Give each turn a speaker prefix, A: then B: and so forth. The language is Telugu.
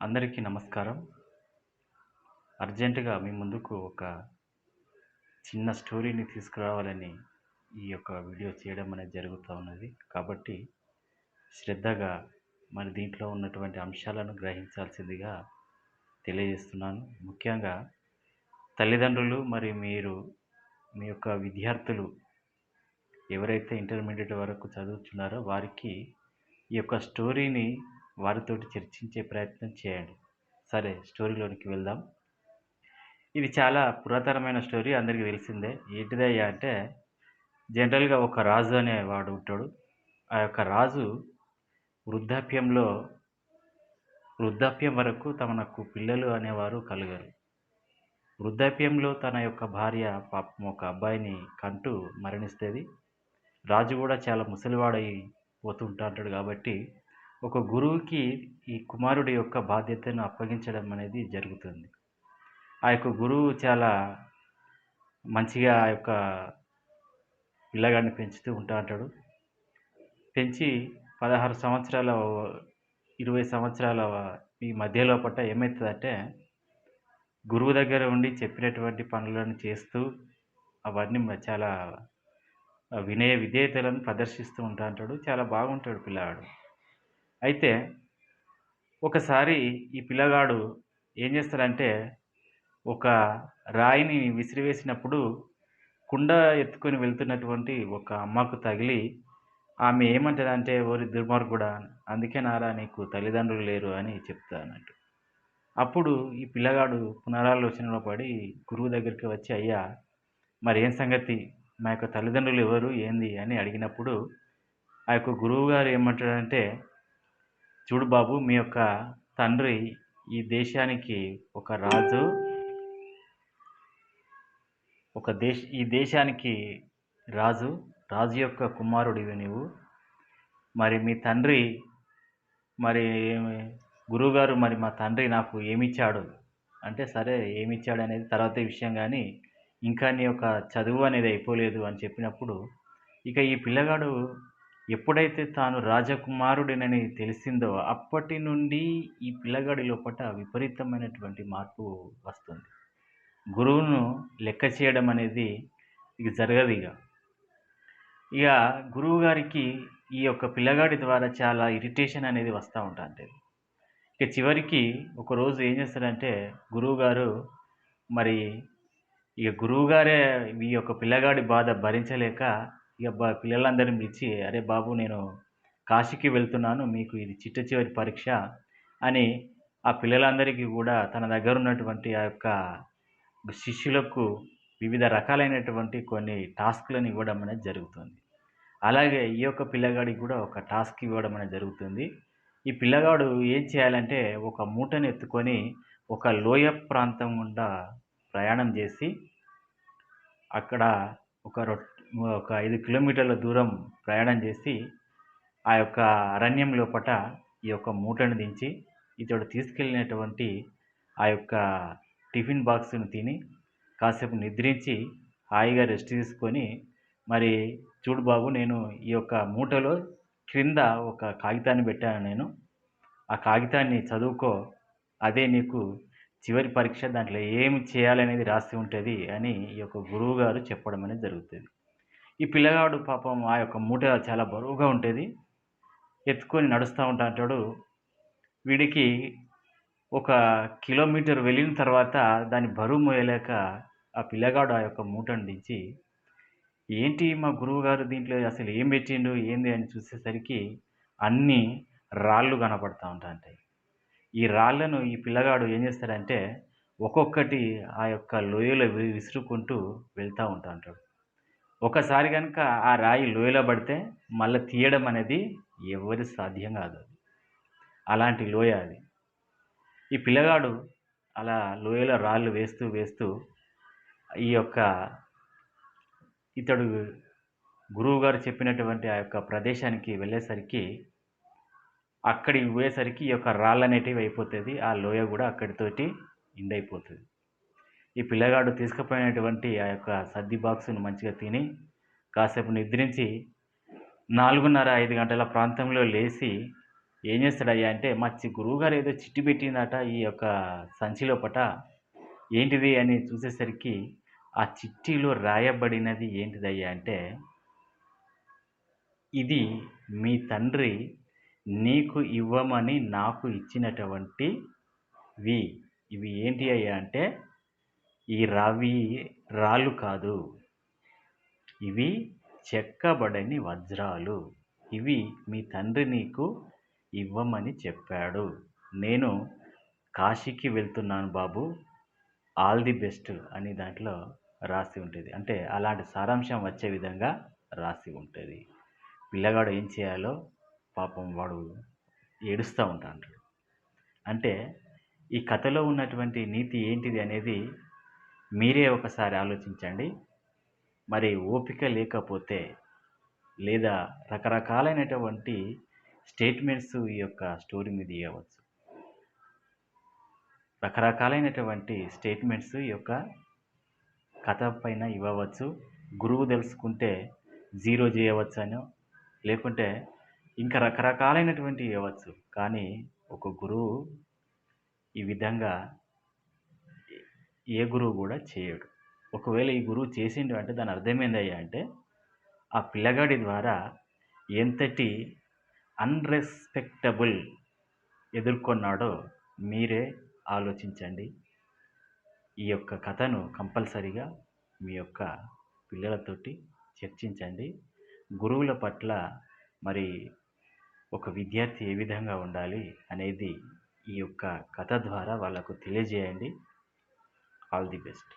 A: అందరికీ నమస్కారం. అర్జెంటుగా మీ ముందుకు ఒక చిన్న స్టోరీని తీసుకురావాలని ఈ యొక్క వీడియో చేయడం అనేది జరుగుతూ ఉన్నది. కాబట్టి శ్రద్ధగా మరి దీంట్లో ఉన్నటువంటి అంశాలను గ్రహించాల్సిందిగా తెలియజేస్తున్నాను. ముఖ్యంగా తల్లిదండ్రులు మరి మీరు మీ యొక్క విద్యార్థులు ఎవరైతే ఇంటర్మీడియట్ వరకు చదువుతున్నారో వారికి ఈ యొక్క స్టోరీని వారితోటి చర్చించే ప్రయత్నం చేయండి. సరే స్టోరీలోనికి వెళ్దాం. ఇది చాలా పురాతనమైన స్టోరీ అందరికీ తెలిసిందే. ఏంటిదయ్యా అంటే జనరల్గా ఒక రాజు అనేవాడు ఉంటాడు. ఆ యొక్క రాజు వృద్ధాప్యంలో వృద్ధాప్యం వరకు తమకు పిల్లలు అనేవారు కలగరు. వృద్ధాప్యంలో తన యొక్క భార్య పాపం ఒక అబ్బాయిని కంటూ మరణిస్తుంది. రాజు కూడా చాలా ముసలివాడై పోతుంటాడు కాబట్టి ఒక గురువుకి ఈ కుమారుడి యొక్క బాధ్యతను అప్పగించడం అనేది జరుగుతుంది. ఆ యొక్క గురువు చాలా మంచిగా ఆ యొక్క పిల్లగాడిని పెంచుతూ ఉంటా అంటాడు. పెంచి పదహారు సంవత్సరాల ఇరవై సంవత్సరాల ఈ మధ్యలో పట్ట ఏమవుతుందంటే గురువు దగ్గర ఉండి చెప్పినటువంటి పనులను చేస్తూ అవన్నీ చాలా వినయ విధేయతలను ప్రదర్శిస్తూ ఉంటా అంటాడు. చాలా బాగుంటాడు పిల్లగాడు అయితే ఒకసారి ఈ పిల్లగాడు ఏం చేస్తాడంటే ఒక రాయిని విసిరివేసినప్పుడు కుండ ఎత్తుకొని వెళ్తున్నటువంటి ఒక అమ్మకు తగిలి ఆమె ఏమంటుందంటే ఓరి దుర్మార్గుడా అందుకే నారా నీకు తల్లిదండ్రులు లేరు అని చెప్తా అన్నట్టు. అప్పుడు ఈ పిల్లగాడు పునరాలోచనలో పడి గురువు దగ్గరికి వచ్చి అయ్యా మరి ఏం సంగతి? మా యొక్క తల్లిదండ్రులు ఎవరు? ఏంది? అని అడిగినప్పుడు ఆ యొక్క గురువు గారు ఏమంటాడంటే చూడు బాబు మీ యొక్క తండ్రి ఈ దేశానికి ఒక రాజు ఒక దేశ ఈ దేశానికి రాజు రాజు యొక్క కుమారుడివి నీవు. మరి మీ తండ్రి మరి గురువుగారు మరి మా తండ్రి నాకు ఏమిచ్చాడు? అంటే సరే ఏమిచ్చాడు అనేది తర్వాత విషయం కానీ ఇంకా నీ యొక్క చదువు అనేది అయిపోలేదు అని చెప్పినప్పుడు ఇక ఈ పిల్లగాడు ఎప్పుడైతే తాను రాజకుమారుడినని తెలిసిందో అప్పటి నుండి ఈ పిల్లగాడి లోపల విపరీతమైనటువంటి మార్పు వస్తుంది. గురువును లెక్క చేయడం అనేది ఇక జరగదు ఇక. ఇక గురువు గారికి ఈ యొక్క పిల్లగాడి ద్వారా చాలా ఇరిటేషన్ అనేది వస్తూ ఉంటుంది ఇక చివరికి ఒకరోజు ఏం చేస్తారంటే గురువుగారు మరి ఇక గురువుగారే ఈ యొక్క పిల్లగాడి బాధ భరించలేక ఇక బా పిల్లలందరిని పిలిచి అరే బాబు నేను కాశీకి వెళ్తున్నాను మీకు ఇది చిట్ట చివరి పరీక్ష అని ఆ పిల్లలందరికీ కూడా తన దగ్గర ఉన్నటువంటి ఆ యొక్క శిష్యులకు వివిధ రకాలైనటువంటి కొన్ని టాస్క్లను ఇవ్వడం అనేది జరుగుతుంది. అలాగే ఈ యొక్క పిల్లగాడికి కూడా ఒక టాస్క్ ఇవ్వడం అనేది జరుగుతుంది. ఈ పిల్లగాడు ఏం చేయాలంటే ఒక మూటను ఎత్తుకొని ఒక లోయ ప్రాంతం గుండా ప్రయాణం చేసి అక్కడ ఒక రొ ఒక ఐదు కిలోమీటర్ల దూరం ప్రయాణం చేసి ఆ యొక్క అరణ్యం లోపట ఈ యొక్క మూటను దించి ఇతడు తీసుకెళ్ళినటువంటి ఆ యొక్క టిఫిన్ బాక్స్ను తిని కాసేపు నిద్రించి హాయిగా రెస్ట్ తీసుకొని మరి చూడు బాబు నేను ఈ యొక్క మూటలో క్రింద ఒక కాగితాన్ని పెట్టాను నేను. ఆ కాగితాన్ని చదువుకో అదే నీకు చివరి పరీక్ష దాంట్లో ఏమి చేయాలనేది రాసి ఉంటుంది అని ఈ యొక్క గురువు గారు చెప్పడం అనేది జరుగుతుంది. ఈ పిల్లగాడు పాపం ఆ యొక్క మూట చాలా బరువుగా ఉంటుంది ఎత్తుకొని నడుస్తూ ఉంటా వీడికి ఒక కిలోమీటర్ వెళ్ళిన తర్వాత దాని బరువు మోయలేక ఆ పిల్లగాడు ఆ యొక్క మూటను దించి ఏంటి మా గురువు గారు దీంట్లో అసలు ఏం పెట్టిండు ఏంది? అని చూసేసరికి అన్ని రాళ్ళు కనపడతా ఉంటాయి ఈ రాళ్ళను ఈ పిల్లగాడు ఏం చేస్తాడంటే ఒక్కొక్కటి ఆ యొక్క లోయలో వి- విసురుకుంటూ వెళ్తూ ఉంటా ఉంటాడు ఒకసారి కనుక ఆ రాయి లోయలో పడితే మళ్ళీ తీయడం అనేది ఎవరి సాధ్యం కాదు అది. అలాంటి లోయ అది. ఈ పిల్లగాడు అలా లోయలో రాళ్ళు వేస్తూ వేస్తూ ఈ యొక్క ఇతడు గురువు గారు చెప్పినటువంటి ఆ యొక్క ప్రదేశానికి వెళ్ళేసరికి అక్కడికి పోయేసరికి ఈ యొక్క రాళ్ళు అనేటివి అయిపోతుంది. ఆ లోయ కూడా అక్కడితోటి ఇండైపోతుంది ఈ పిల్లగాడు తీసుకుపోయినటువంటి ఆ యొక్క సద్ది బాక్సును మంచిగా తిని కాసేపు నిద్రించి నాలుగున్నర ఐదు గంటల ప్రాంతంలో లేచి ఏం చేస్తాడయ్యా అంటే మా చి గురువుగారు ఏదో చిట్టి పెట్టిందట ఈ యొక్క సంచిలో పట ఏంటిది? అని చూసేసరికి ఆ చిట్టిలో రాయబడినది ఏంటిదయ్యా అంటే ఇది మీ తండ్రి నీకు ఇవ్వమని నాకు ఇచ్చినటువంటివి ఇవి ఏంటి అయ్యా అంటే ఈ రావి రాళ్ళు కాదు. ఇవి చెక్కబడని వజ్రాలు. ఇవి మీ తండ్రి నీకు ఇవ్వమని చెప్పాడు. నేను కాశీకి వెళ్తున్నాను బాబు. ఆల్ ది బెస్ట్ అని దాంట్లో రాసి ఉంటుంది. అంటే అలాంటి సారాంశం వచ్చే విధంగా రాసి ఉంటుంది. పిల్లగాడు ఏం చేయాలో పాపం వాడు ఏడుస్తూ ఉంటాడు. అంటే ఈ కథలో ఉన్నటువంటి నీతి ఏంటిది అనేది మీరే ఒకసారి ఆలోచించండి. మరి ఓపిక లేకపోతే లేదా రకరకాలైనటువంటి స్టేట్మెంట్స్ ఈ యొక్క స్టోరీ మీద ఇవ్వవచ్చు రకరకాలైనటువంటి స్టేట్మెంట్స్ ఈ యొక్క కథ పైన ఇవ్వవచ్చు. గురువు తెలుసుకుంటే జీరో చేయవచ్చనో లేకుంటే ఇంకా రకరకాలైనటువంటి ఇవ్వచ్చు కానీ ఒక గురువు ఈ విధంగా ఏ గురువు కూడా చేయడు. ఒకవేళ ఈ గురువు చేసిండు అంటే దాని అర్థం ఏందయ్యా అంటే ఆ పిల్లగాడి ద్వారా ఎంతటి అన్రెస్పెక్టబుల్ ఎదుర్కొన్నాడో మీరే ఆలోచించండి. ఈ యొక్క కథను కంపల్సరిగా మీ యొక్క పిల్లలతోటి చర్చించండి. గురువుల పట్ల మరి ఒక విద్యార్థి ఏ విధంగా ఉండాలి అనేది ఈ యొక్క కథ ద్వారా వాళ్ళకు తెలియజేయండి. All the best